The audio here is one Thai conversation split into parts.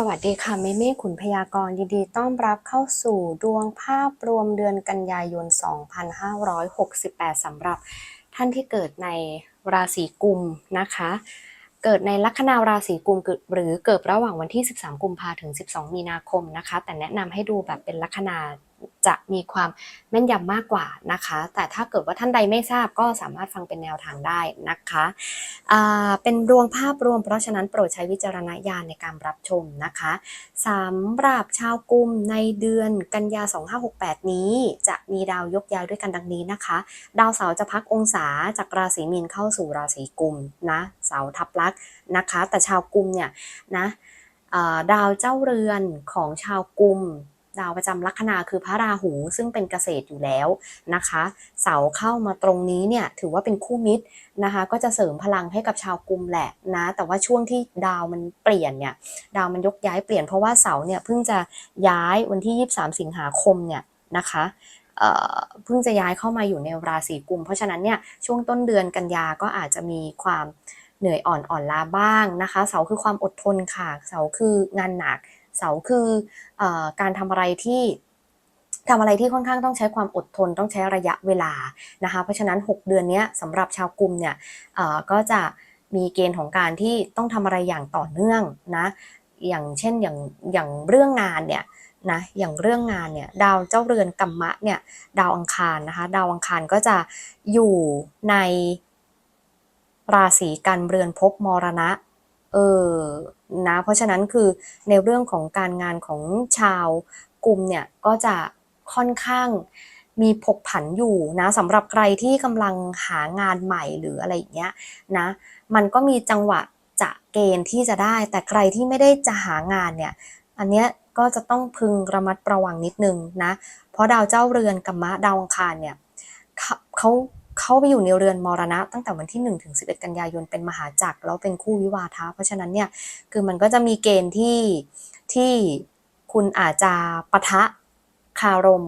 สวัสดีค่ะเมเม่ขุนพยากรณ์ยินดีต้อนรับเข้าสู่ดวงภาพรวมเดือนกันยายน 2568 สำหรับท่านที่เกิดในราศีกุมนะคะ เกิดในลัคนาราศีกุมหรือเกิดระหว่างวันที่ 13 กุมภาถึง 12 มีนาคมนะคะ แต่แนะนำให้ดูแบบเป็นลัคนา จะมีความแม่นยำมากกว่านะคะ แต่ถ้าเกิดว่าท่านใดไม่ทราบก็สามารถฟังเป็นแนวทางได้นะคะเป็นดวงภาพรวม เพราะฉะนั้นโปรดใช้วิจารณญาณในการรับชมนะคะสำหรับชาวกุมในเดือนกันยา 2568 นี้ จะมีดาวยกย้ายด้วยกันดังนี้นะคะ ดาวเสาร์จะพักองศาจากราศีมีนเข้าสู่ราศีกุมนะเสาทับลักษ์นะคะ แต่ชาวกุมเนี่ยนะดาวเจ้าเรือนของชาวกุม ดาวประจำลัคนาคือพระราหู ซึ่งเป็นเกษตรอยู่แล้วนะคะ เสาเข้ามาตรงนี้เนี่ยถือว่าเป็นคู่มิตรนะคะ ก็จะเสริมพลังให้กับชาวกุมแหละนะ แต่ว่าช่วงที่ดาวมันเปลี่ยนเนี่ย ดาวมันยกย้ายเปลี่ยนเพราะว่าเสาเนี่ยเพิ่งจะย้ายวันที่ 23 สิงหาคมเนี่ยนะคะเอ่อเพิ่งจะย้ายเข้ามาอยู่ในราศีกุม เพราะฉะนั้นเนี่ยช่วงต้นเดือนกันยาก็อาจจะมีความเหนื่อยอ่อนอ่อนล้าบ้างนะคะ เสาคือความอดทนค่ะ เสาคืองานหนัก เสาคืออการทำอะไรที่ทำอะไรที่ค่อนข้างต้องใช้ความอดทนต้องใช้ระยะเวลานะคะเพราะฉะนั้น 6 เดือนนี้สำหรับชาวกลุ่มเนี่ยก็จะมีเกณฑ์ของการที่ต้องทำอะไรอย่างต่อเนื่องนะอย่างเช่นอย่างอย่างเรื่องงานเนี่ยนะอย่างเรื่องงานเนี่ยดาวเจ้าเรือนกัมมะเนี่ยดาวอังคารนะคะดาวอังคารก็จะอยู่ในราศีกันเรือนภพมรณะเออ นะเพราะฉะนั้นคือในเรื่องของการงานของชาวกลุ่มเนี่ยก็จะค่อนข้างมีผกผันอยู่นะสำหรับใครที่กำลังหางานใหม่หรืออะไรอย่างเงี้ยนะมันก็มีจังหวะจะเกณฑ์ที่จะได้ แต่ใครที่ไม่ได้จะหางานเนี่ยอันเนี้ยก็จะต้องพึงระมัดระวังนิดนึงนะเพราะดาวเจ้าเรือนกัมมะดาวอังคารเนี่ยเขา เขาเขาไปอยู่ในเรือนมรณะ ตั้งแต่วันที่1ถึง11 กันยายนเป็นมหาจักรแล้วเป็นคู่วิวาทะ เพราะฉะนั้นเนี่ยคือมันก็จะมีเกณฑ์ที่ที่คุณอาจจะปะทะคารม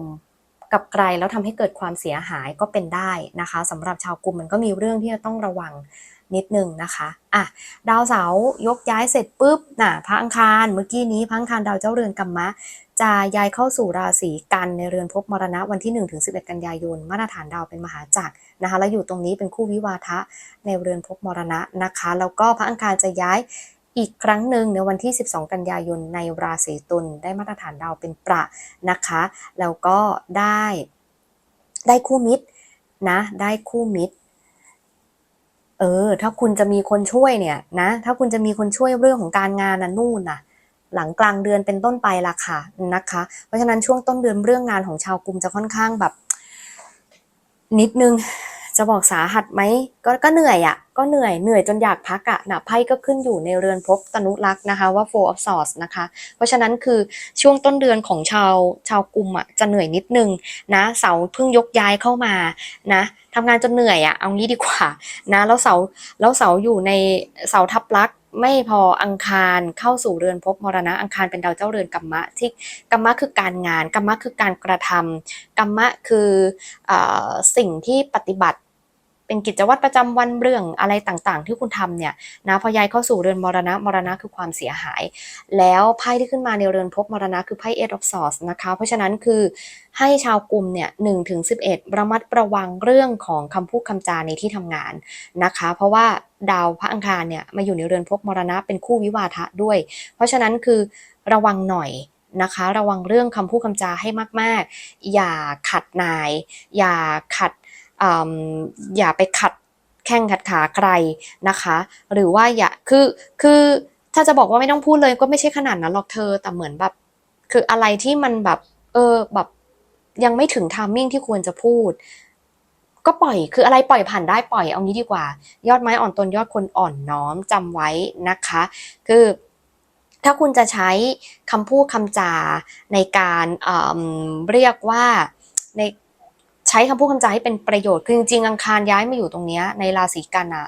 กับใครแล้วทำให้เกิดความเสียหายก็เป็นได้นะคะสำหรับชาวกลุ่มมันก็มีเรื่องที่จะต้องระวังนิดนึงนะคะอะดาวเสาร์ยกย้ายเสร็จปุ๊บน่ะพระอังคารเมื่อกี้นี้พระอังคารดาวเจ้าเรือนกัมมะ จะย้ายเข้าสู่ราศีกันในเรือนภพมรณะวันที่1ถึง11 กันยายน มาตรฐานดาวเป็นมหาจักรนะคะ แล้วอยู่ตรงนี้เป็นคู่วิวาทะในเรือนภพมรณะนะคะ แล้วก็พระอังคารจะย้ายอีกครั้งหนึ่งในวันที่ 12 กันยายนในราศีตุลได้มาตรฐานดาวเป็นประนะคะ แล้วก็ได้ได้คู่มิตรนะ ได้คู่มิตรเออ ถ้าคุณจะมีคนช่วยเนี่ยนะ ถ้าคุณจะมีคนช่วยเรื่องของการงานนะนู่นน่ะ หลังกลางเดือนเป็นต้นไปละค่ะนะคะ เพราะฉะนั้นช่วงต้นเดือนเรื่องงานของชาวกลุ่มจะค่อนข้างแบบ นิดนึงจะบอกสาหัสไหมก็ก็เหนื่อยอะ่ะ ก็เหนื่อยเหนื่อยจนอยากพักอะ่ะนะไพ่ก็ขึ้นอยู่ในเรือนภพตนุรักษ์นะคะว่า four of swords นะคะ เพราะฉะนั้นคือช่วงต้นเดือนของชาวชาวกลุ่มอะ่ะจะเหนื่อยนิดนึงนะเสาเพิ่งยกย้ายเข้ามานะทำงานจนเหนื่อยอะ่ะเอางี้ดีกว่านะแล้วเสาแล้วเสาอยู่ในเสาทับลักษ์ไม่พออังคารเข้าสู่เรือนภพมรณะอังคารเป็นดาวเจ้าเรือนกัมมะที่กัมมะคือการงานกัมมะคือการกระทำกัมมะคือเออสิ่งที่ปฏิบัติ เป็นกิจวัตรประจำวันเรื่องอะไรต่างๆ ที่คุณทำเนี่ยนะพอย้ายเข้าสู่เรือนมรณะมรณะคือความเสียหาย แล้วไพ่ที่ขึ้นมาในเรือนภพมรณะคือไพ่ Eight of Swords นะคะเพราะฉะนั้นคือให้ชาวกลุ่มเนี่ยหนึ่งถึงสิบเอ็ดระมัดระวังเรื่องของคำพูดคำจาในที่ทำงานนะคะ เพราะว่าดาวพระอังคารเนี่ยมาอยู่ในเรือนภพมรณะเป็นคู่วิวาทะด้วย เพราะฉะนั้นคือระวังหน่อยนะคะ ระวังเรื่องคำพูดคำจาให้มาก ๆ อย่าขัดนาย อย่าขัด อย่าไปขัดแข้งขัดขาใครนะคะ หรือว่าอย่าคือคือถ้าจะบอกว่าไม่ต้องพูดเลยก็ไม่ใช่ขนาดนั้นหรอกเธอ แต่เหมือนแบบ คืออะไรที่มันแบบ เออแบบยังไม่ถึงทามมิ่งที่ควรจะพูด ก็ปล่อยคืออะไรปล่อยผ่านได้ปล่อยเอางี้ดีกว่า ยอดไม้อ่อนตนยอดคนอ่อนน้อมจำไว้นะคะ คือถ้าคุณจะใช้คำพูดคำจาในการเเรียกว่าใน ใช้คำพูดคำจาให้เป็นประโยชน์ คือจริงๆอังคารย้ายมาอยู่ตรงนี้ในราศีกันอะ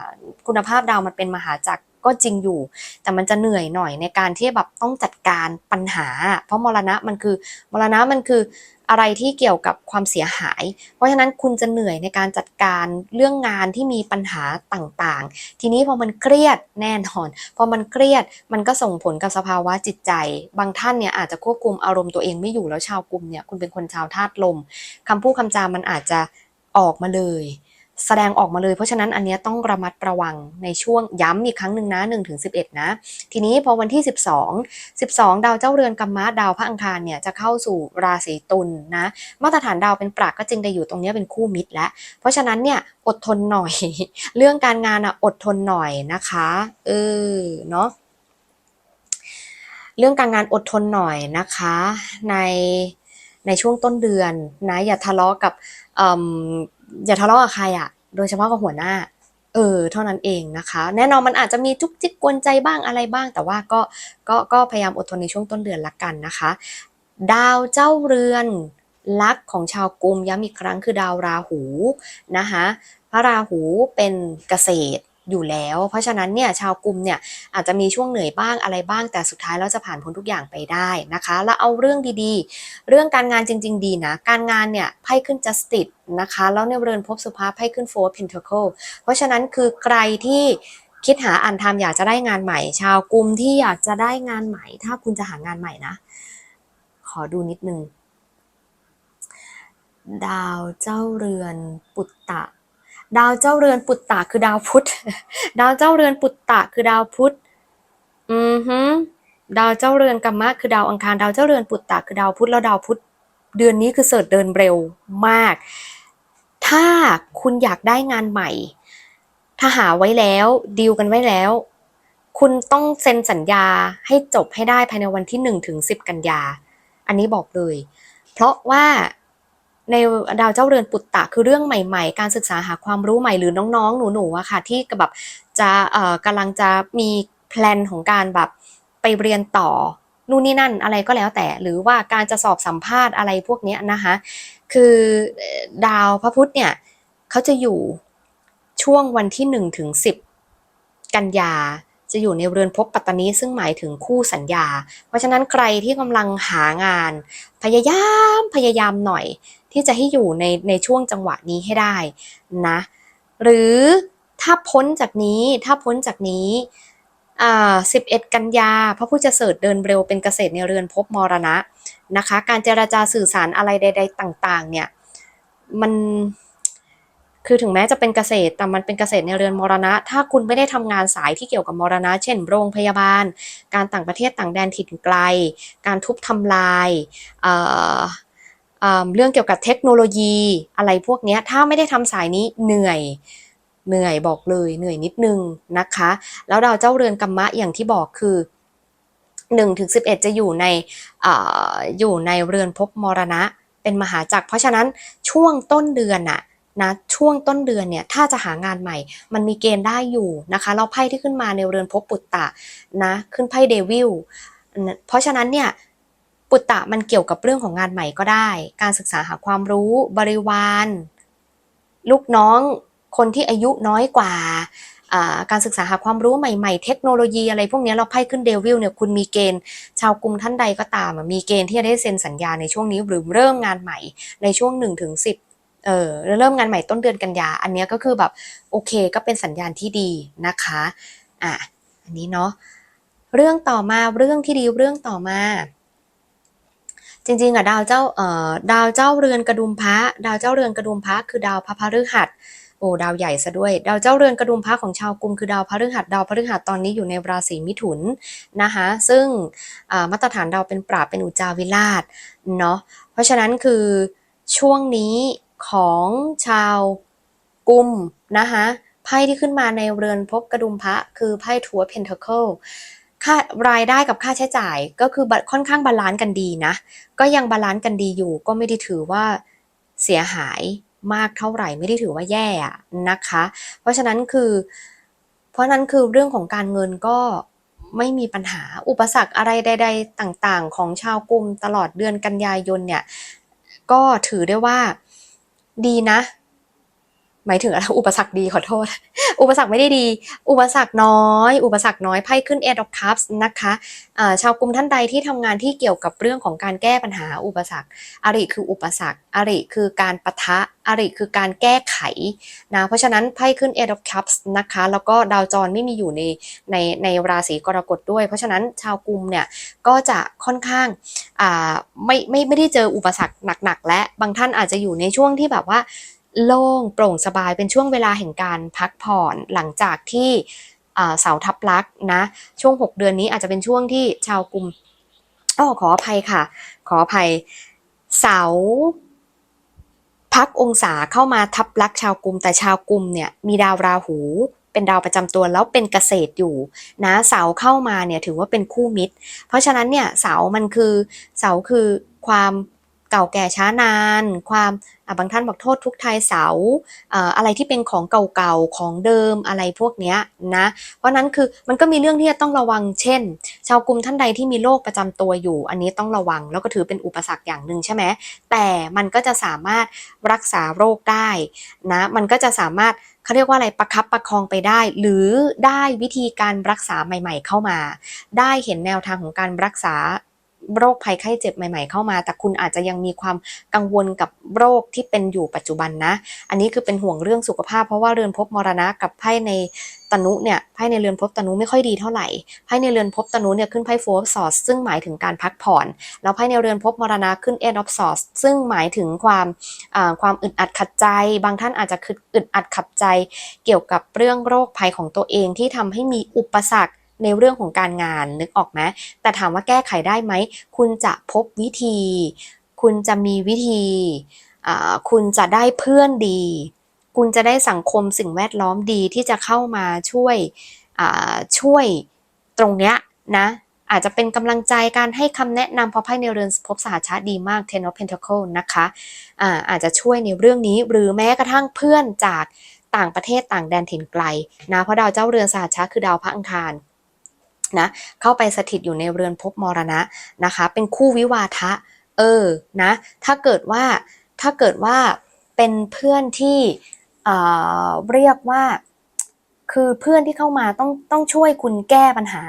คุณภาพดาวมันเป็นมหาจักร ก็จริงอยู่ แต่มันจะเหนื่อยหน่อยในการที่แบบต้องจัดการปัญหา เพราะมรณะมันคือมรณะมันคืออะไรที่เกี่ยวกับความเสียหาย เพราะฉะนั้นคุณจะเหนื่อยในการจัดการเรื่องงานที่มีปัญหาต่างๆ ทีนี้พอมันเครียดแน่นอน พอมันเครียดมันก็ส่งผลกับสภาวะจิตใจ บางท่านเนี่ยอาจจะควบคุมอารมณ์ตัวเองไม่อยู่แล้วชาวกลุ่มเนี่ยคุณเป็นคนชาวธาตุลมคำพูดคำจามันอาจจะออกมาเลย แสดงออกมาเลย เพราะฉะนั้นอันนี้ต้องระมัดระวังในช่วงย้ำอีกครั้งหนึ่งนะ1ถึง11 นะ ทีนี้พอวันที่ 12 12 ดาวเจ้าเรือนกัมมะดาวพระอังคารเนี่ยจะเข้าสู่ราศีตุลนะมาตรฐานดาวเป็นปรักก็จริงแต่อยู่ตรงนี้เป็นคู่มิตรแล้ว เพราะฉะนั้นเนี่ยอดทนหน่อย เรื่องการงานอะอดทนหน่อยนะคะเออเนาะเรื่องการงานอดทนหน่อยนะคะ ในในช่วงต้นเดือนนะอย่าทะเลาะกับ อย่าทะเลาะกับใครอะ โดยเฉพาะกับหัวหน้า เออ เท่านั้นเองนะคะ แน่นอนมันอาจจะมีจุกจิกกวนใจบ้างอะไรบ้าง แต่ว่าก็ก็ก็พยายามอดทนในช่วงต้นเดือนละกันนะคะ ดาวเจ้าเรือนลักของชาวกุมย้ำอีกครั้งคือดาวราหูนะคะพระราหูเป็นเกษตร อยู่แล้ว เพราะฉะนั้นเนี่ยชาวกลุ่มเนี่ยอาจจะมีช่วงเหนื่อยบ้างอะไรบ้าง แต่สุดท้ายเราจะผ่านพ้นทุกอย่างไปได้นะคะ แล้วเอาเรื่องดีๆ เรื่องการงานจริง ๆ ดีนะ การงานเนี่ยไพ่ขึ้น justice นะคะ แล้วในเรือนภพสุภาพไพ่ขึ้น four pentacle เพราะฉะนั้นคือใครที่คิดหาอ่านทำอยากจะได้งานใหม่ ชาวกลุ่มที่อยากจะได้งานใหม่ ถ้าคุณจะหางานใหม่นะ ขอดูนิดนึง ดาวเจ้าเรือนปุตตะ ดาวเจ้าเรือนปุตตะคือดาวพุธ ดาวเจ้าเรือนปุตตะคือดาวพุธ อือฮึดาวเจ้าเรือนกัมมะคือดาวอังคาร ดาวเจ้าเรือนปุตตะคือดาวพุธ แล้วดาวพุธ เดือนนี้คือเสิร์ชเดินเร็วมาก ถ้าคุณอยากได้งานใหม่ ถ้าหาไว้แล้วดีลกันไว้แล้ว คุณต้องเซ็นสัญญาให้จบให้ได้ภายในวันที่1ถึง10 กันยา อันนี้บอกเลย เพราะว่า ในดาวเจ้าเรือนปุตตะคือเรื่องใหม่ ๆ การศึกษาหาความรู้ใหม่หรือน้องๆ หนูๆอะค่ะ ที่แบบจะเอ่อกำลังจะมีแพลนของการแบบไปเรียนต่อนู่นนี่นั่นอะไรก็แล้วแต่ หรือว่าการจะสอบสัมภาษณ์อะไรพวกนี้นะคะคือดาวพระพุธเนี่ยเขาจะอยู่ช่วงวันที่ 1 ถึง 10 กันยาจะอยู่ในเรือนภพปัตตานีซึ่งหมายถึงคู่สัญญา เพราะฉะนั้นใครที่กำลังหางาน พยายามพยายามหน่อย ที่จะให้อยู่ในในช่วงจังหวะนี้ให้ได้นะหรือถ้าพ้นจากนี้ถ้าพ้นจากนี้11กันยาพระผู้จะเสริฐเดินเร็วเป็นเกษตรในเรือนภพมรณะนะคะ การเจราจาสื่อสารอะไรใด ๆ ต่างๆ เนี่ยมันคือถึงแม้จะเป็นเกษตรแต่มันเป็นเกษตรในเรือนมรณะ ถ้าคุณไม่ได้ทำงานสายที่เกี่ยวกับมรณะ เช่น โรงพยาบาล การต่างประเทศต่างแดนถิ่นไกล การทุบทำลาย เรื่องเกี่ยวกับเทคโนโลยีอะไรพวกนี้ถ้าไม่ได้ทำสายนี้เหนื่อยเหนื่อยบอกเลยเหนื่อยนิดนึงนะคะ แล้วดาวเจ้าเรือนกัมมะอย่างที่บอกคือ1ถึง11 จะอยู่ในออยู่ในเรือนภพมรณะเป็นมหาจักรเพราะฉะนั้นช่วงต้นเดือนน่ะนะช่วงต้นเดือนเนี่ยถ้าจะหางานใหม่ มันมีเกณฑ์ได้อยู่นะคะแล้วไพ่ที่ขึ้นมาในเรือนภพปุตตะนะขึ้นไพ่เดวิลเพราะฉะนั้นเนี่ย ปุตตะมันเกี่ยวกับเรื่องของงานใหม่ก็ได้ การศึกษาหาความรู้บริวาร ลูกน้องคนที่อายุน้อยกว่า การศึกษาหาความรู้ใหม่ๆ เทคโนโลยีอะไรพวกนี้เราไพ่ขึ้นเดวิลเนี่ยคุณมีเกณฑ์ ชาวกลุ่มท่านใดก็ตาม มีเกณฑ์ที่จะได้เซ็นสัญญาในช่วงนี้หรือเริ่มงานใหม่ในช่วง1ถึง10เออเริ่มงานใหม่ต้นเดือนกันยา อันนี้ก็คือแบบโอเคก็เป็นสัญญาณที่ดีนะคะอะอันนี้เนาะเรื่องต่อมาเรื่องที่ดีเรื่องต่อมา จริงๆอะดาวเจ้าเอ่อดาวเจ้าเรือนกระดุมพระดาวเจ้าเรือนกระดุมพระคือดาวพระพฤหัสโอ้ดาวใหญ่ซะด้วย ดาวเจ้าเรือนกระดุมพระของชาวกุมคือดาวพฤหัสดาวพฤหัสตอนนี้อยู่ในราศีมิถุนนะคะซึ่งมาตรฐานดาวเป็นปราบเป็นอุจาวิราชเนาะเพราะฉะนั้นคือช่วงนี้ของชาวกุมนะคะไพ่ที่ขึ้นมาในเรือนภพกระดุมพระคือไพ่ทัวเพนท a เคิล ค่ารายได้กับค่าใช้จ่ายก็คือค่อนข้างบาลานซ์กันดีนะ ก็ยังบาลานซ์กันดีอยู่ ก็ไม่ได้ถือว่าเสียหายมากเท่าไหร่ไม่ได้ถือว่าแย่นะคะ เพราะฉะนั้นคือ เพราะนั้นคือเรื่องของการเงินก็ไม่มีปัญหาอุปสรรคอะไรใด ๆ ต่างๆ ของชาวกลุ่มตลอดเดือนกันยายนเนี่ย ก็ถือได้ว่าดีนะ หมายถึงอะไรอุปสรรคดีขอโทษ อุปสรรคไม่ได้ดี อุปสรรคน้อย อุปสรรคน้อยไพ่ขึ้น Eight of Cups นะคะอ่าชาวกลุ่มท่านใดที่ทำงานที่เกี่ยวกับเรื่องของการแก้ปัญหาอุปสรรคอาริคืออุปสรรคอาริคือการปะทะอาริคือการแก้ไขนะเพราะฉะนั้นไพ่ขึ้น Eight of Cups นะคะแล้วก็ดาวจรไม่มีอยู่ในในในราศีกรกฎด้วย เพราะฉะนั้นชาวกลุ่มเนี่ยก็จะค่อนข้างไม่ไม่ไม่ได้เจออุปสรรคหนักๆและบางท่านอาจจะอยู่ในช่วงที่แบบว่า โล่งโปร่งสบายเป็นช่วงเวลาแห่งการพักผ่อนหลังจากที่เสาทับลักษ์นะช่วง 6 เดือนนี้อาจจะเป็นช่วงที่ชาวกลุ่มอ้อขออภัยค่ะ ขออภัยเสาพักองศาเข้ามาทับลักชาวกลุ่มแต่ชาวกลุ่มเนี่ยมีดาวราหูเป็นดาวประจำตัวแล้วเป็นเกษตรอยู่นะเสาเข้ามาเนี่ยถือว่าเป็นคู่มิตร เพราะฉะนั้นเนี่ยเสามันคือเสาคือความ เก่าแก่ช้านาน ความบางท่านบอกโทษทุกทายเสาเอ่ออะไรที่เป็นของเก่าๆของเดิมอะไรพวกเนี้ยนะเพราะนั้นคือมันก็มีเรื่องที่จะต้องระวังเช่น ชาวกลุ่มท่านใดที่มีโรคประจำตัวอยู่ อันนี้ต้องระวังแล้วก็ถือเป็นอุปสรรคอย่างหนึ่งใช่ไหมแต่มันก็จะสามารถรักษาโรคได้นะมันก็จะสามารถเขาเรียกว่าอะไรประคับประคองไปได้ หรือได้วิธีการรักษาใหม่ ๆ เข้ามา ได้เห็นแนวทางของการรักษา โรคภัยไข้เจ็บใหม่ ๆ เข้ามา แต่คุณอาจจะยังมีความกังวลกับโรคที่เป็นอยู่ปัจจุบันนะ อันนี้คือเป็นห่วงเรื่องสุขภาพ เพราะว่าเรือนภพมรณะกับไพ่ในตนุเนี่ยไพ่ในเรือนภพตนุไม่ค่อยดีเท่าไหร่ไพ่ในเรือนภพตนุเนี่ยขึ้นไพ่โฟร์สอสซึ่งหมายถึงการพักผ่อน แล้วไพ่ในเรือนภพมรณะขึ้นเอ็ดออฟสอสซึ่งหมายถึงความอ่าความอึดอัดขัดใจ บางท่านอาจจะคืออึดอัดขัดใจ เกี่ยวกับเรื่องโรคภัยของตัวเองที่ทำให้มีอุปสรรค ในเรื่องของการงานนึกออกไหมแต่ถามว่าแก้ไขได้ไหม คุณจะพบวิธี คุณจะมีวิธีคุณจะได้เพื่อนดี คุณจะได้สังคมสิ่งแวดล้อมดีที่จะเข้ามาช่วยช่วยตรงเนี้ยนะอาจจะเป็นกำลังใจการให้คำแนะนำเพราะไพ่ในเรือนภพสหชาติดีมาก Ten of Pentacle นะคะอาอาจจะช่วยในเรื่องนี้หรือแม้กระทั่งเพื่อนจากต่างประเทศต่างแดนถิ่นไกลนะเพราะดาวเจ้าเรือนสหชาติคือดาวพระอังคาร นะ เข้าไปสถิตอยู่ในเรือนภพมรณะนะคะ เป็นคู่วิวาทะ เออนะ ถ้าเกิดว่าถ้าเกิดว่าเป็นเพื่อนที่เอ่อเรียกว่า คือเพื่อนที่เข้ามาต้องต้องช่วยคุณแก้ปัญหา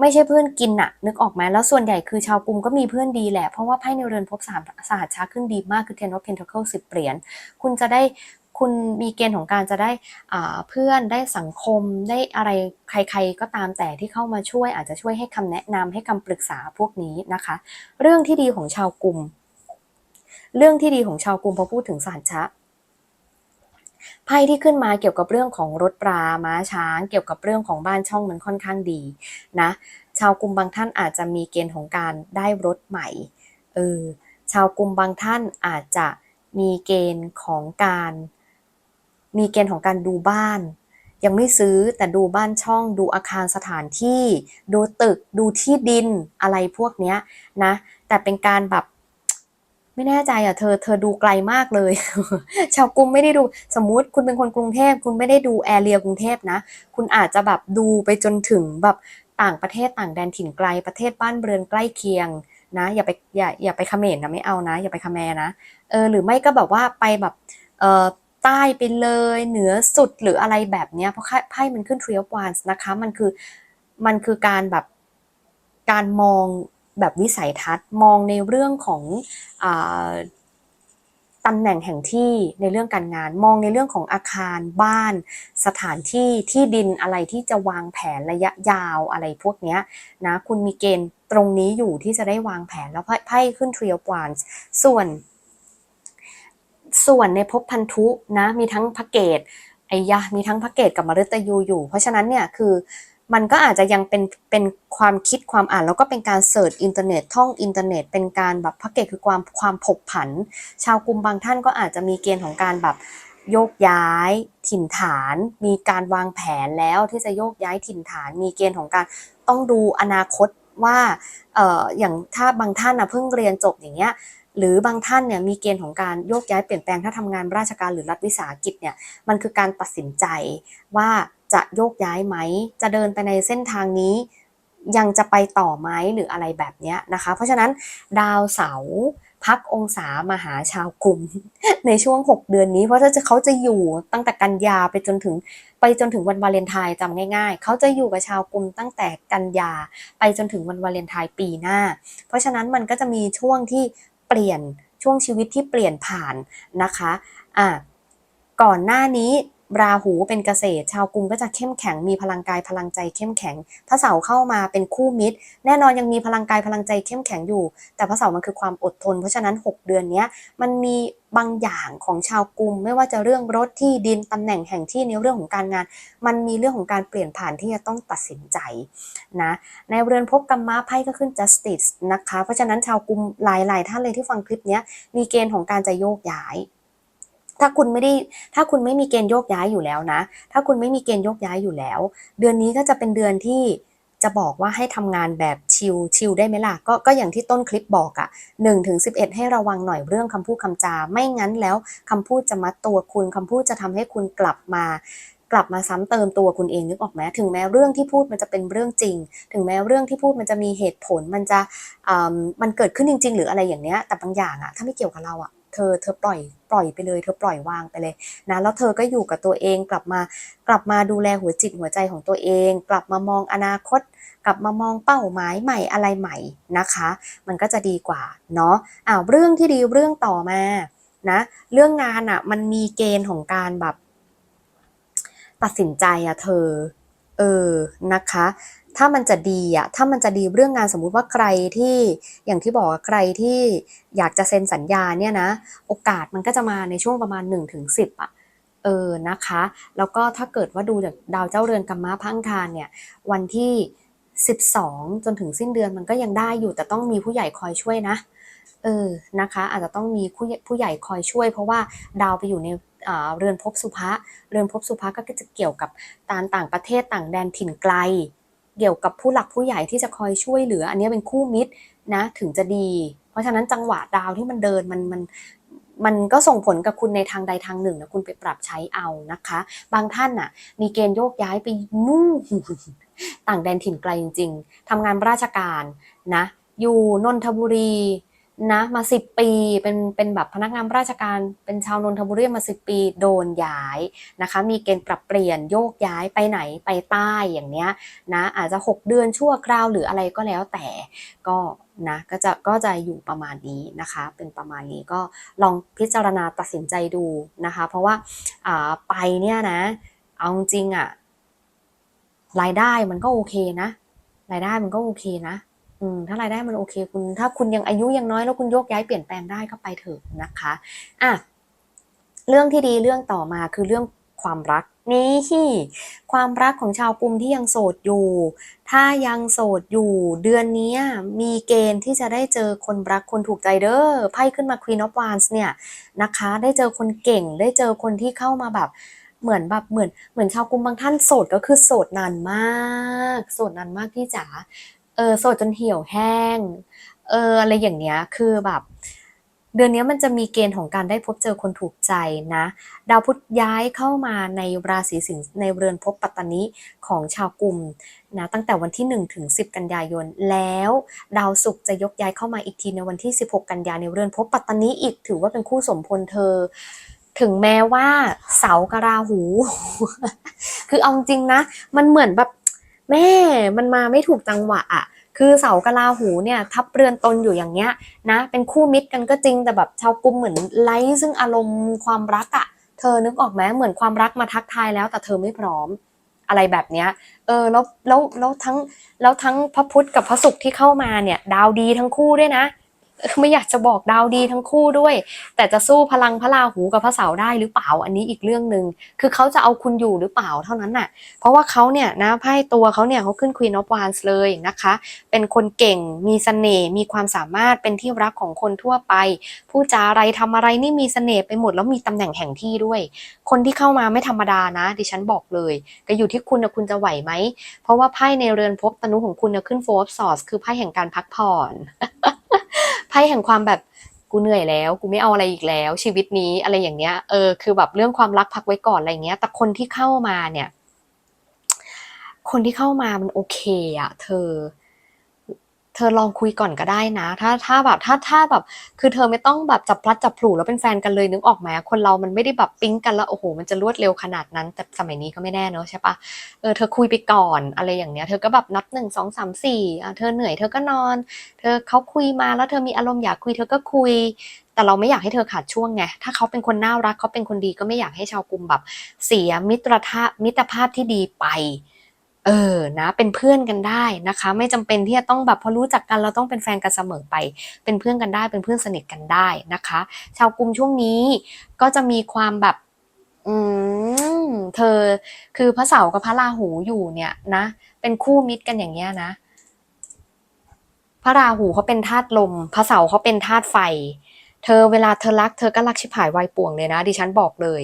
ไม่ใช่เพื่อนกินอะนึกออกไหมแล้วส่วนใหญ่คือชาวกรุงก็มีเพื่อนดีแหละ เพราะว่าไพ่ในเรือนภพสามสหัสชาขึ้นดีมากคือ Ten of Pentacles สิบเหรียญคุณจะได้ คุณมีเกณฑ์ของการจะได้เพื่อนได้สังคมได้อะไรใครๆก็ตามแต่ที่เข้ามาช่วยอาจจะช่วยให้คำแนะนำให้คำปรึกษาพวกนี้นะคะ เรื่องที่ดีของชาวกลุ่ม เรื่องที่ดีของชาวกลุ่มพอพูดถึงสหัสชะไพ่ที่ขึ้นมาเกี่ยวกับเรื่องของรถปลาม้าช้าง เกี่ยวกับเรื่องของบ้านช่องมันค่อนข้างดีนะ ชาวกลุ่มบางท่านอาจจะมีเกณฑ์ของการได้รถใหม่เออชาวกลุ่มบางท่านอาจจะมีเกณฑ์ของการ มีเกณฑ์ของการดูบ้าน ยังไม่ซื้อแต่ดูบ้านช่อง ดูอาคารสถานที่ ดูตึกดูที่ดินอะไรพวกเนี้ยนะ แต่เป็นการแบบไม่แน่ใจอะเธอเธอดูไกลมากเลย ชาวกรุงไม่ได้ดูสมมุติคุณเป็นคนกรุงเทพคุณไม่ได้ดูแอเรียกรุงเทพนะ คุณอาจจะแบบดูไปจนถึงแบบต่างประเทศต่างแดนถิ่นไกลประเทศบ้านเรือนใกล้เคียงนะ อย่าไปอย่าอย่าไปเมรนะไม่เอานะ อย่าไปคแมนะเออหรือไม่ก็แบบว่าไปแบบเออ ใต้ไปเลยเหนือสุดหรืออะไรแบบเนี้ยเพราะไพ่มันขึ้น Three of Wands นะคะมันคือมันคือการแบบการมองแบบวิสัยทัศน์มองในเรื่องของอตำแหน่งแห่งที่ในเรื่องการงานมองในเรื่องของอาคารบ้าน สถานที่ที่ดินอะไรที่จะวางแผนระยะยาวอะไรพวกเนี้ยนะคุณมีเกณฑ์ตรงนี้อยู่ที่จะได้วางแผนแล้วไพ่ขึ้น Three of Wands ส่วน ส่วนในภพพันธุนะมีทั้งพระเกตไอยะมีทั้งพระเกตกับมฤตยูอยู่ เพราะฉะนั้นเนี่ยคือมันก็อาจจะยังเป็นเป็นความคิดความอ่าน แล้วก็เป็นการเสิร์ชอินเทอร์เน็ตท่องอินเทอร์เน็ต เป็นการแบบพระเกตคือความความผกผัน ชาวกลุ่มบางท่านก็อาจจะมีเกณฑ์ของการแบบโยกย้ายถิ่นฐาน มีการวางแผนแล้วที่จะโยกย้ายถิ่นฐาน มีเกณฑ์ของการต้องดูอนาคตว่าเอ่ออย่างถ้าบางท่านนะเพิ่งเรียนจบอย่างเงี้ย หรือบางท่านเนี่ยมีเกณฑ์ของการโยกย้ายเปลี่ยนแปลงถ้าทำงานราชการหรือรัฐวิสาหกิจเนี่ยมันคือการตัดสินใจว่าจะโยกย้ายไหม จะเดินไปในเส้นทางนี้ ยังจะไปต่อไหมหรืออะไรแบบเนี้ยนะคะ เพราะฉะนั้นดาวเสาร์พักองศามาหาชาวกลุ่มในช่วง 6 เดือนนี้เพราะถ้าจะเขาจะอยู่ตั้งแต่กันยาไปจนถึงไปจนถึงวันวาเลนไทน์จำง่ายๆ เขาจะอยู่กับชาวกลุ่มตั้งแต่กันยาไปจนถึงวันวาเลนไทน์ปีหน้า เพราะฉะนั้นมันก็จะมีช่วงที่ เปลี่ยนช่วงชีวิตที่เปลี่ยนผ่านนะคะอะก่อนหน้านี้ ราหูเป็นเกษตร ชาวกรุงก็จะเข้มแข็งมีพลังกายพลังใจเข้มแข็ง พระเสาร์เข้ามาเป็นคู่มิตร แน่นอนยังมีพลังกายพลังใจเข้มแข็งอยู่ แต่พระเสาร์มันคือความอดทน เพราะฉะนั้น 6 เดือนนี้มันมีบางอย่างของชาวกรุงไม่ว่าจะเรื่องรถที่ดินตำแหน่งแห่งที่ในเรื่องของการงาน มันมีเรื่องของการเปลี่ยนผ่านที่จะต้องตัดสินใจนะในเรือนภพกรรมะไพ่ก็ขึ้น justice นะคะ เพราะฉะนั้นชาวกรุงหลาย ๆ ท่านเลยที่ฟังคลิปนี้มีเกณฑ์ของการจะโยกย้าย ถ้าคุณไม่ได้ถ้าคุณไม่มีเกณฑ์โยกย้ายอยู่แล้วนะ ถ้าคุณไม่มีเกณฑ์โยกย้ายอยู่แล้ว เดือนนี้ก็จะเป็นเดือนที่จะบอกว่าให้ทำงานแบบชิลชิลได้ไหมล่ะก็ก็อย่างที่ต้นคลิปบอกอะหนึ่งถึงสิบเอ็ดให้ระวังหน่อยเรื่องคำพูดคำจา ไม่งั้นแล้วคำพูดจะมัดตัวคุณคำพูดจะทำให้คุณกลับมากลับมาซ้ำเติมตัวคุณเองนึกออกไหมถึงแม้เรื่องที่พูดมันจะเป็นเรื่องจริง ถึงแม้เรื่องที่พูดมันจะมีเหตุผลมันจะอ่ามันเกิดขึ้นจริง ๆ หรืออะไรอย่างเนี้ยแต่บางอย่างอะถ้าไม่เกี่ยวกับเราอะ เธอเธอปล่อยปล่อยไปเลย เธอปล่อยวางไปเลยนะแล้วเธอก็อยู่กับตัวเองกลับมากลับมาดูแลหัวจิตหัวใจของตัวเอง กลับมามองอนาคต กลับมามองเป้าหมายใหม่อะไรใหม่นะคะ มันก็จะดีกว่าเนาะอ้าวเรื่องที่ดีเรื่องต่อมานะเรื่องงานอะ่ะมันมีเกณฑ์ของการแบบ ตัดสินใจอะเธอเออนะคะ ถ้ามันจะดีอะถ้ามันจะดีเรื่องงานสมมุติว่าใครที่อย่างที่บอกใครที่อยากจะเซ็นสัญญาเนี่ยนะ โอกาสมันก็จะมาในช่วงประมาณ1นถึงสิอะเออนะคะ แล้วก็ถ้าเกิดว่าดูจากดาวเจ้าเรือนกัมมะพังคารเนี่ย วันที่ 12 จนถึงสิ้นเดือนมันก็ยังได้อยู่แต่ต้องมีผู้ใหญ่คอยช่วยนะ เออนะคะ อาจจะต้องมีผู้ใหญ่ผู้ใหญ่คอยช่วย เพราะว่าดาวไปอยู่ในเรือนภพสุภะเรือนภพสุภะก็จะเกี่ยวกับตามต่างประเทศต่างแดนถิ่นไกล เกี่ยวกับผู้หลักผู้ใหญ่ที่จะคอยช่วยเหลือ อันนี้เป็นคู่มิตรนะถึงจะดี เพราะฉะนั้นจังหวะดาวที่มันเดินมันมันมันก็ส่งผลกับคุณในทางใดทางหนึ่งนะคุณไปปรับใช้เอานะคะ บางท่านน่ะ มีเกณฑ์โยกย้ายไปนู่นต่างแดนถิ่นไกลจริง ๆทำงานราชการนะ อยู่นนทบุรี นะมาสิบปีเป็นเป็นแบบพนักงานราชการเป็นชาวนนทบุรีมาสิบปีโดนย้ายนะคะ มีเกณฑ์ปรับเปลี่ยนโยกย้ายไปไหนไปใต้อย่างเนี้ยนะอาจจะ 6 เดือนชั่วคราวหรืออะไรก็แล้วแต่ก็นะก็จะก็จะอยู่ประมาณนี้นะคะ เป็นประมาณนี้ก็ลองพิจารณาตัดสินใจดูนะคะ เพราะว่าอ่าไปเนี่ยนะเอาจริงอะรายได้มันก็โอเคนะ รายได้มันก็โอเคนะ อืมถ้ารายได้มันโอเคคุณ ถ้าคุณยังอายุยังน้อยแล้วคุณโยกย้ายเปลี่ยนแปลงได้ก็ไปเถอะนะคะอะเรื่องที่ดีเรื่องต่อมาคือเรื่องความรักนี่ความรักของชาวกลุ่มที่ยังโสดอยู่ ถ้ายังโสดอยู่ เดือนนี้มีเกณฑ์ที่จะได้เจอคนรักคนถูกใจเด้อไพ่ขึ้นมา Queen of Wands เนี่ยนะคะ ได้เจอคนเก่งได้เจอคนที่เข้ามาแบบเหมือนแบบเหมือนเหมือนชาวกรุงบางท่านโสดก็คือโสดนานมาก โสดนานมากพี่จ๋า ออโสดจนเหี่ยวแห้ง เอออะไรอย่างเนี้ยคือแบบ เดือนนี้มันจะมีเกณฑ์ของการได้พบเจอคนถูกใจนะ ดาวพุธย้ายเข้ามาในราศีสิงห์ในเรือนภพปัตตานิของชาวกลุ่มนะตั้งแต่วันที่ 1 ถึง 10 กันยายน แล้วดาวศุกร์จะยกย้ายเข้ามาอีกทีในวันที่ 16 กันยายนในเรือนภพปัตตานิอีกถือว่าเป็นคู่สมพลเธอ ถึงแม้ว่าเสากราหู คือเอาจริงนะ มันเหมือนแบบ แม่มันมาไม่ถูกจังหวะอะคือเสากราหูเนี่ยทับเรือนตนอยู่อย่างเงี้ยนะ เป็นคู่มิตรกันก็จริงแต่แบบชาวกลุ่มเหมือนไล่ซึ่งอารมณ์ความรักอะเธอนึกออกไหมเหมือนความรักมาทักทายแล้ว แต่เธอไม่พร้อมอะไรแบบเนี้ย เออแล้วแล้วแล้วทั้งแล้วทั้งพระพุธกับพระศุกร์ที่เข้ามาเนี่ย ดาวดีทั้งคู่ด้วยนะ ไม่อยากจะบอกดาวดีทั้งคู่ด้วย แต่จะสู้พลังพระราหูกับพระเสาร์ได้หรือเปล่าอันนี้อีกเรื่องหนึ่งคือเขาจะเอาคุณอยู่หรือเปล่าเท่านั้นน่ะ เพราะว่าเขาเนี่ยนะไพ่ตัวเขาเนี่ยเขาขึ้น Queen of Wands เลยนะคะ เป็นคนเก่งมีเสน่ห์มีความสามารถเป็นที่รักของคนทั่วไป ผู้จาอะไรทำอะไรนี่มีเสน่ห์ไปหมดแล้วมีตำแหน่งแห่งที่ด้วย คนที่เข้ามาไม่ธรรมดานะ ดิฉันบอกเลยก็อยู่ที่คุณนะคุณจะไหวไหมเพราะว่าไพ่ในเรือนภพตนุของคุณนะขึ้น Four of Swords คือไพ่แห่งการพักผ่อน ไพ่แห่งความแบบกูเหนื่อยแล้ว กูไม่เอาอะไรอีกแล้ว ชีวิตนี้อะไรอย่างเงี้ยเออคือแบบเรื่องความรักพักไว้ก่อนอะไรเงี้ย แต่คนที่เข้ามาเนี่ย คนที่เข้ามามันโอเคอะเธอ เธอลองคุยก่อนก็ได้นะ ถ้าถ้าแบบถ้าถ้าแบบ คือเธอไม่ต้องแบบจับพลัดจับผลูแล้วเป็นแฟนกันเลยนึกออกไหมคนเรามันไม่ได้แบบปิ๊งกันแล้วโอ้โหมันจะรวดเร็วขนาดนั้น แต่สมัยนี้ก็ไม่แน่เนอะใช่ปะเออเธอคุยไปก่อนอะไรอย่างเนี้ย เธอก็แบบนับหนึ่งสองสามสี่อะเธอเหนื่อยเธอก็นอน เธอเขาคุยมาแล้วเธอมีอารมณ์อยากคุยเธอก็คุยแต่เราไม่อยากให้เธอขาดช่วงไง ถ้าเขาเป็นคนน่ารักเขาเป็นคนดีก็ไม่อยากให้ชาวกลุ่มแบบ เสียมิตรภาพมิตรภาพที่ดีไป เออนะเป็นเพื่อนกันได้นะคะ ไม่จำเป็นที่จะต้องแบบพอรู้จักกันเราต้องเป็นแฟนกันเสมอไป เป็นเพื่อนกันได้เป็นเพื่อนสนิทกันได้นะคะ ชาวกลุ่มช่วงนี้ก็จะมีความแบบอืมเธอคือพระเสาร์กับพระราหูอยู่เนี่ยนะ เป็นคู่มิตรกันอย่างเงี้ยนะ พระราหูเขาเป็นธาตุลม พระเสาร์เขาเป็นธาตุไฟ เธอเวลาเธอรักเธอก็รักชิบหายวายป่วงเลยนะ ดิฉันบอกเลย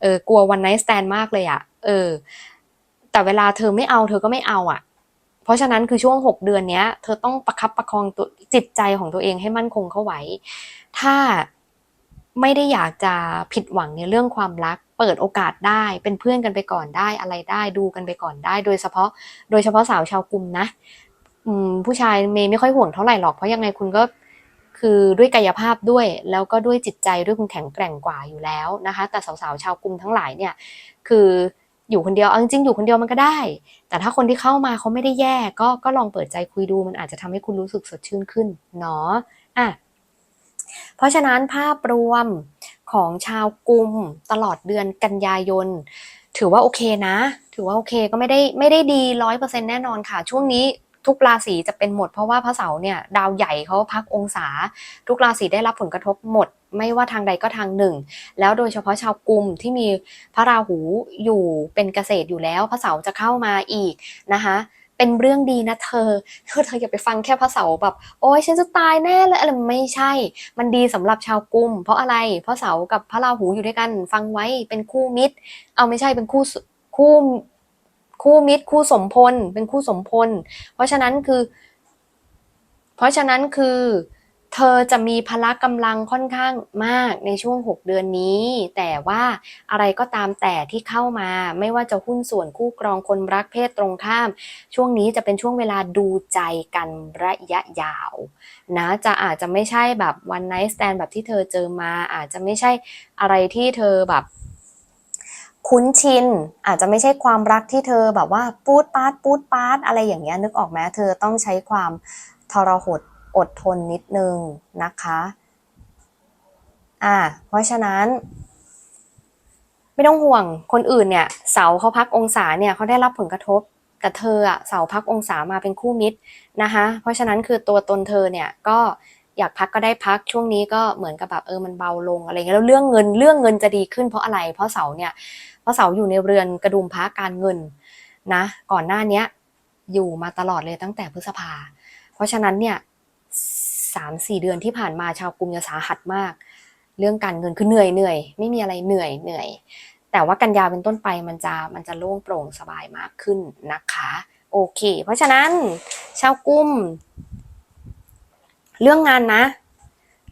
เออกลัววันไนท์สแตนมากเลยอะเออ แต่เวลาเธอไม่เอาเธอก็ไม่เอาอะเพราะฉะนั้นคือช่วงหกเดือนเนี้ย เธอต้องประคับประคองตัวจิตใจของตัวเองให้มั่นคงเข้าไว้ ถ้าไม่ได้อยากจะผิดหวังในเรื่องความรัก เปิดโอกาสได้เป็นเพื่อนกันไปก่อนได้อะไรได้ดูกันไปก่อนได้ โดยเฉพาะ โดยเฉพาะสาวชาวกลุ่มนะผู้ชายเมย์ไม่ค่อยห่วงเท่าไหร่หรอกเพราะยังไงคุณก็คือด้วยกายภาพด้วยแล้วก็ด้วยจิตใจด้วยคุณแข็งแกร่งกว่าอยู่แล้วนะคะ แต่สาวๆชาวกลุ่มทั้งหลายเนี่ย คือ อยู่คนเดียวเอาจริงๆอยู่คนเดียวมันก็ได้ แต่ถ้าคนที่เข้ามาเขาไม่ได้แย่ ก็ก็ลองเปิดใจคุยดูมันอาจจะทำให้คุณรู้สึกสดชื่นขึ้นเนาะอะเพราะฉะนั้นภาพรวมของชาวกลุ่มตลอดเดือนกันยายน ถือว่าโอเคนะ ถือว่าโอเคก็ไม่ได้ไม่ได้ดีร้อยเปอร์เซ็นแน่นอนค่ะ ช่วงนี้ทุกราศีจะเป็นหมดเพราะว่าพระเสาร์เนี่ยดาวใหญ่เขาพักองศา ทุกราศีได้รับผลกระทบหมด ไม่ว่าทางใดก็ทางหนึ่ง แล้วโดยเฉพาะชาวกลุ่มที่มีพระราหูอยู่เป็นเกษตรอยู่แล้ว พระเสาร์จะเข้ามาอีกนะคะเป็นเรื่องดีนะเธอคือเธออย่าไปฟังแค่พระเสาร์แบบโอ้ยฉันจะตายแน่เลยอะไรไม่ใช่ มันดีสำหรับชาวกลุ่มเพราะอะไร เพราะเสาร์กับพระราหูอยู่ด้วยกัน ฟังไว้เป็นคู่มิตร เอาไม่ใช่เป็นคู่คู่คู่มิตร คู่สมพล เป็นคู่สมพล เพราะฉะนั้นคือ เพราะฉะนั้นคือ เธอจะมีพละกำลังค่อนข้างมากในช่วง 6 เดือนนี้ แต่ว่าอะไรก็ตามแต่ที่เข้ามา ไม่ว่าจะหุ้นส่วนคู่ครองคนรักเพศตรงข้าม ช่วงนี้จะเป็นช่วงเวลาดูใจกันระยะยาวนะจะอาจจะไม่ใช่แบบวันไนท์สแตนแบบที่เธอเจอมา อาจจะไม่ใช่อะไรที่เธอแบบคุ้นชินอาจจะไม่ใช่ความรักที่เธอแบบว่าปูดปาดปูดปาดอะไรอย่างเงี้ยนึกออกไหมเธอต้องใช้ความทรหด อดทนนิดนึงนะคะอ่าเพราะฉะนั้น ไม่ต้องห่วงคนอื่นเนี่ย เสาเขาพักองศาเนี่ยเขาได้รับผลกระทบแต่เธออะเสาพักองศามาเป็นคู่มิตรนะคะเพราะฉะนั้นคือตัวตนเธอเนี่ยก็อยากพักก็ได้พักช่วงนี้ก็เหมือนกับแบบเออมันเบาลงอะไรเงี้ยแล้วเรื่องเงินเรื่องเงินจะดีขึ้นเพราะอะไร เพราะเสาเนี่ยเพราะเสาอยู่ในเรือนกระดุมพระการเงินนะ ก่อนหน้านี้อยู่มาตลอดเลยตั้งแต่พฤษภา เพราะฉะนั้นเนี่ย สามสี่เดือนที่ผ่านมาชาวกรุงจะสาหัสมาก เรื่องการเงินคือเหนื่อยเหนื่อยไม่มีอะไรเหนื่อยเหนื่อย แต่ว่ากันยาเป็นต้นไปมันจะมันจะโล่งโปร่งสบายมากขึ้นนะคะโอเค เพราะฉะนั้นชาวกุม เรื่องงานนะ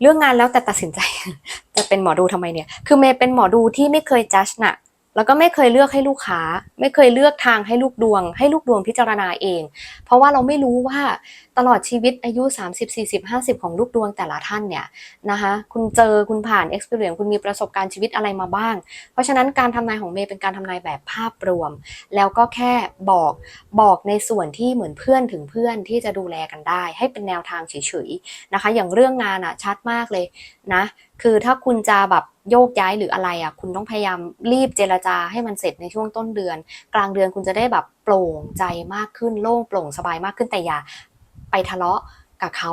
เรื่องงานแล้วแต่ตัดสินใจ จะเป็นหมอดูทำไมเนี่ย คือเมย์เป็นหมอดูที่ไม่เคยจัดน่ะ แล้วก็ไม่เคยเลือกให้ลูกค้า ไม่เคยเลือกทางให้ลูกดวง ให้ลูกดวงพิจารณาเอง เพราะว่าเราไม่รู้ว่าตลอดชีวิตอายุ 30 40 50 ของลูกดวงแต่ละท่านเนี่ยนะคะคุณเจอคุณผ่าน experience คุณมีประสบการณ์ชีวิตอะไรมาบ้าง เพราะฉะนั้นการทำนายของเมย์เป็นการทำนายแบบภาพรวม แล้วก็แค่บอกบอกในส่วนที่เหมือนเพื่อนถึงเพื่อนที่จะดูแลกันได้ ให้เป็นแนวทางเฉยๆนะคะ อย่างเรื่องงานอะชัดมากเลยนะ คือถ้าคุณจะแบบโยกย้ายหรืออะไรอะคุณต้องพยายามรีบเจรจาให้มันเสร็จในช่วงต้นเดือน กลางเดือนคุณจะได้แบบโปร่งใจมากขึ้นโล่งโปร่งสบายมากขึ้นแต่อย่าไปทะเลาะกับเขา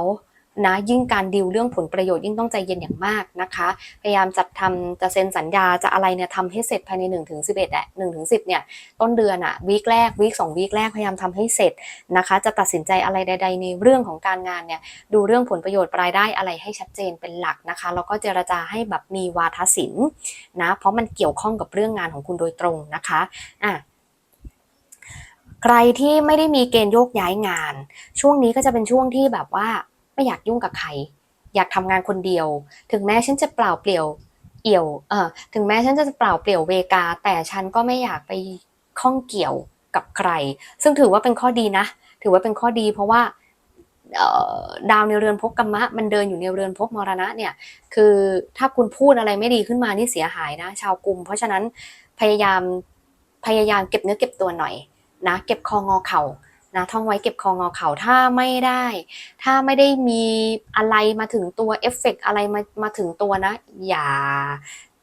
นะยิ่งการดีลเรื่องผลประโยชน์ยิ่งต้องใจเย็นอย่างมากนะคะ พยายามจัดทำจะเซ็นสัญญาจะอะไรเนี่ยทำให้เสร็จภายใน1นถึงสิบเอ็ดอะหนึ่งถึงสิเนี่ยต้นเดือนอะวีคแรกวีคสองวีคแรกพยายามทำให้เสร็จนะคะ จะตัดสินใจอะไรใด ๆ ในเรื่องของการงานเนี่ยดูเรื่องผลประโยชน์รายได้อะไรให้ชัดเจนเป็นหลักนะคะแล้วก็เจรจาให้แบบมีวาทศิลป์นะเพราะมันเกี่ยวข้องกับเรื่องงานของคุณโดยตรงนะคะอะใครที่ไม่ได้มีเกณฑ์โยกย้ายงาน ช่วงนี้ก็จะเป็นช่วงที่แบบว่า ไม่อยากยุ่งกับใคร อยากทำงานคนเดียว ถึงแม้ฉันจะเปล่าเปลี่ยวเอี่ยวเออถึงแม้ฉันจะเปล่าเปลี่ยวเวกา แต่ฉันก็ไม่อยากไปข้องเกี่ยวกับใคร ซึ่งถือว่าเป็นข้อดีนะ ถือว่าเป็นข้อดี เพราะว่าดาวในเรือนภพกรรมะ มันเดินอยู่ในเรือนภพมรณะเนี่ย คือถ้าคุณพูดอะไรไม่ดีขึ้นมานี่เสียหายนะ ชาวกลุ่ม เพราะฉะนั้นพยายามพยายามเก็บเนื้อเก็บตัวหน่อยนะ เก็บคองอเข่า นะท่องไว้เก็บคองอเข่าถ้าไม่ได้ ถ้าไม่ได้มีอะไรมาถึงตัวเอฟเฟกอะไรมามาถึงตัวนะ อย่า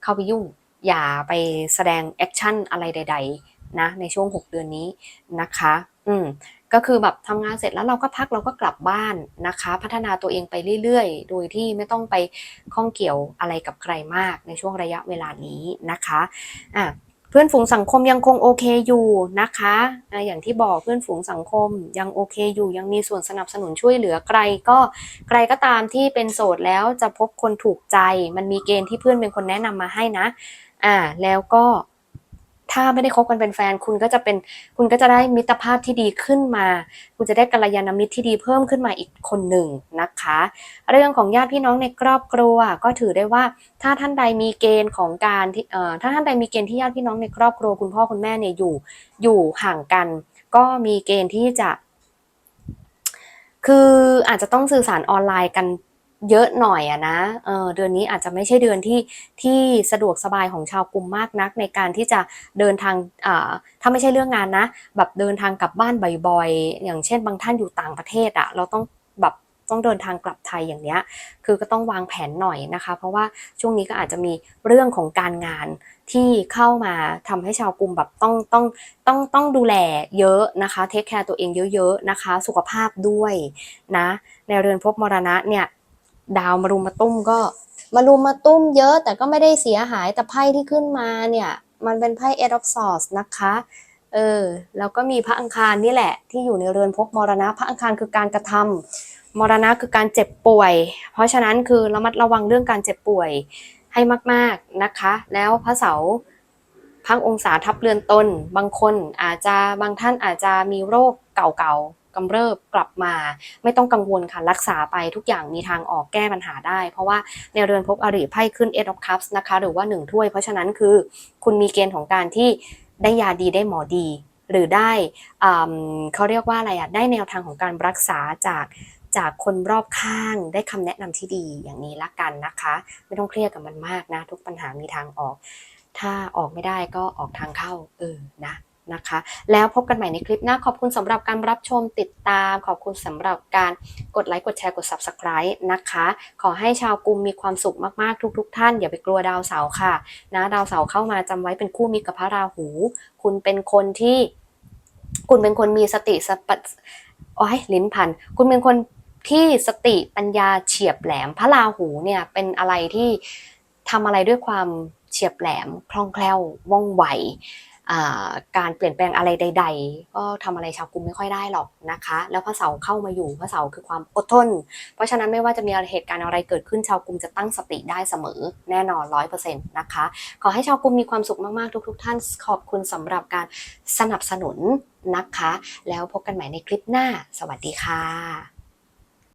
เข้าไปยุ่ง อย่าไปแสดงแอคชั่นอะไรใด ๆ นะ ในช่วง 6 เดือนนี้นะคะ อืมก็คือแบบทำงานเสร็จแล้วเราก็พักเราก็กลับบ้านนะคะ พัฒนาตัวเองไปเรื่อยๆ โดยที่ไม่ต้องไปข้องเกี่ยวอะไรกับใครมากในช่วงระยะเวลานี้นะคะอะ เพื่อนฝูงสังคมยังคงโอเคอยู่นะคะอย่างที่บอกเพื่อนฝูงสังคมยังโอเคอยู่ ยังมีส่วนสนับสนุนช่วยเหลือใครก็ใครก็ตามที่เป็นโสดแล้วจะพบคนถูกใจ มันมีเกณฑ์ที่เพื่อนเป็นคนแนะนำมาให้นะ อ่าแล้วก็ ถ้าไม่ได้คบกันเป็นแฟนคุณก็จะเป็นคุณก็จะได้มิตรภาพที่ดีขึ้นมา คุณจะได้กัลยาณมิตรที่ดีเพิ่มขึ้นมาอีกคนหนึ่งนะคะ เรื่องของญาติพี่น้องในครอบครัวก็ถือได้ว่าถ้าท่านใดมีเกณฑ์ของการที่เอ่อถ้าท่านใดมีเกณฑ์ที่ญาติพี่น้องในครอบครัวคุณพ่อคุณแม่เนี่ยอยู่อยู่ห่างกัน ก็มีเกณฑ์ที่จะ คืออาจจะต้องสื่อสารออนไลน์กัน เยอะหน่อยอะนะเออเดือนนี้อาจจะไม่ใช่เดือนที่ที่สะดวกสบายของชาวกลุ่มมากนัก ในการที่จะเดินทางอ่าถ้าไม่ใช่เรื่องงานนะ แบบเดินทางกลับบ้านบ่อยๆ อย่างเช่น บางท่านอยู่ต่างประเทศอะเราต้องแบบต้องเดินทางกลับไทยอย่างเนี้ย คือก็ต้องวางแผนหน่อยนะคะ เพราะว่าช่วงนี้ก็อาจจะมีเรื่องของการงานที่เข้ามาทำให้ชาวกลุ่มแบบต้องต้องต้องต้องดูแลเยอะนะคะ เทคแคร์ตัวเองเยอะๆนะคะ สุขภาพด้วยนะ ในเรือนภพมรณะเนี่ย ดาวมารุมมาตุ้มก็ มารุมมาตุ้มเยอะแต่ก็ไม่ได้เสียหายแต่ไพ่ที่ขึ้นมาเนี่ย มันเป็นไพ่ Eight of Swords นะคะเออแล้วก็มีพระอังคารนี่แหละ ที่อยู่ในเรือนภพมรณะ พระอังคารคือการกระทำมรณะคือการเจ็บป่วย เพราะฉะนั้นคือระมัดระวังเรื่องการเจ็บป่วยให้มาก ๆนะคะ แล้วพระเสาพังองศาทับเรือนตน บางคนอาจจะบางท่านอาจจะมีโรคเก่าๆ กำเริบกลับมา ไม่ต้องกังวลค่ะรักษาไปทุกอย่างมีทางออกแก้ปัญหาได้ เพราะว่าในเรือนภพอริไพ่ขึ้น Eight of Cups นะคะ หรือว่า1ถ้วย เพราะฉะนั้นคือคุณมีเกณฑ์ของการที่ได้ยาดีได้หมอดี หรือได้อ่ำเขาเรียกว่าอะไรอะได้แนวทางของการรักษาจากจากคนรอบข้างได้คำแนะนำที่ดีอย่างนี้ละกันนะคะ ไม่ต้องเครียดกับมันมากนะ ทุกปัญหามีทางออก ถ้าออกไม่ได้ก็ออกทางเข้าเออนะ นะคะ แล้วพบกันใหม่ในคลิปหน้าขอบคุณสำหรับการรับชมติดตาม ขอบคุณสำหรับการกดไลค์กดแชร์กด Subscribe นะคะ ขอให้ชาวกลุ่มมีความสุขมากๆ ทุกๆท่าน อย่าไปกลัวดาวเสาร์ค่ะนะดาวเสาร์เข้ามาจำไว้เป็นคู่มิตรกับพระราหู คุณเป็นคนที่ คุณเป็นคนมีสติสปะโอ้ยลิ้นพัน คุณเป็นคนที่สติปัญญาเฉียบแหลมพระราหูเนี่ยเป็นอะไรที่ทำอะไรด้วยความเฉียบแหลมคล่องแคล่วว่องไว การเปลี่ยนแปลงอะไรใด ๆ ก็ทำอะไรชาวกรุงไม่ค่อยได้หรอกนะคะ แล้วพระเสาร์เข้ามาอยู่พระเสาร์คือความอดทน เพราะฉะนั้นไม่ว่าจะมีเหตุการณ์อะไรเกิดขึ้นชาวกรุงจะตั้งสติได้เสมอแน่นอนร้อยเปอร์เซ็นต์นะคะ ขอให้ชาวกรุงมีความสุขมากๆ ทุก ๆ ท่านขอบคุณสำหรับการสนับสนุนนะคะ แล้วพบกันใหม่ในคลิปหน้า สวัสดีค่ะ